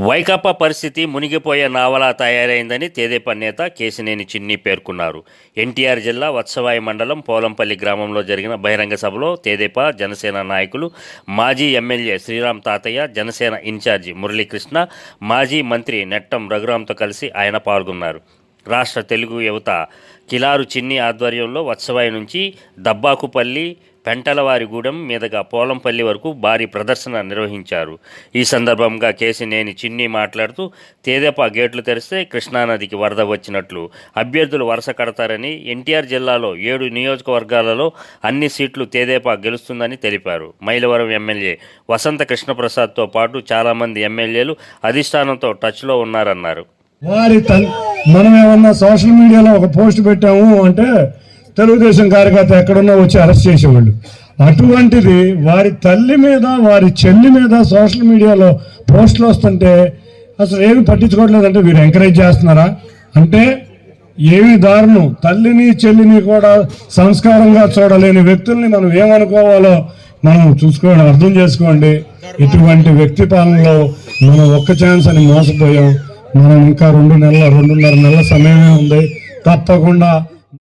వైకాపా పరిస్థితి మునిగిపోయే నావలా తయారైందని తేదేపా నేత కేసినేని చిన్ని పేర్కొన్నారు. ఎన్టీఆర్ జిల్లా వత్సవాయి మండలం పోలంపల్లి గ్రామంలో జరిగిన బహిరంగ సభలో తేదేపా జనసేన నాయకులు మాజీ ఎమ్మెల్యే శ్రీరామ్ తాతయ్య జనసేన ఇన్ఛార్జి మురళీకృష్ణ మాజీ మంత్రి నెట్టం రఘురాంతో కలిసి ఆయన పాల్గొన్నారు. రాష్ట్ర తెలుగు యువత కిలారు చిన్ని ఆధ్వర్యంలో వత్సవాయి నుంచి దబ్బాకుపల్లి పెంటలవారిగూడెం మీదుగా పోలంపల్లి వరకు భారీ ప్రదర్శన నిర్వహించారు. ఈ సందర్భంగా కేసినేని చిన్ని మాట్లాడుతూ తేదేపా గేట్లు తెరిస్తే కృష్ణానదికి వరద వచ్చినట్లు. అభ్యర్థులు వరుస కడతారని ఎన్టీఆర్ జిల్లాలో ఏడు నియోజకవర్గాలలో అన్ని సీట్లు తేదేపా గెలుస్తుందని తెలిపారు. మైలవరం ఎమ్మెల్యే వసంత కృష్ణప్రసాద్తో పాటు చాలామంది ఎమ్మెల్యేలు అధిష్టానంతో టచ్లో ఉన్నారన్నారు. వారి మనం ఏమన్నా సోషల్ మీడియాలో ఒక పోస్ట్ పెట్టాము అంటే తెలుగుదేశం కార్యకర్త ఎక్కడున్నా వచ్చి అరెస్ట్ చేసేవాళ్ళు. అటువంటిది వారి తల్లి మీద వారి చెల్లి మీద సోషల్ మీడియాలో పోస్టులు వస్తుంటే అసలు ఏమి పట్టించుకోవట్లేదంటే వీరు ఎంకరేజ్ చేస్తున్నారా? అంటే ఏమి దారుణం? తల్లిని చెల్లిని కూడా సంస్కారంగా చూడలేని వ్యక్తుల్ని మనం ఏమనుకోవాలో మనం చూసుకోండి అర్థం చేసుకోండి. ఇటువంటి వ్యక్తి పాలనలో మనం ఒక్క ఛాన్స్ అని మోసపోయాం. మనం ఇంకా రెండు నెలల రెండున్నర నెలల సమయమే ఉంది. తప్పకుండా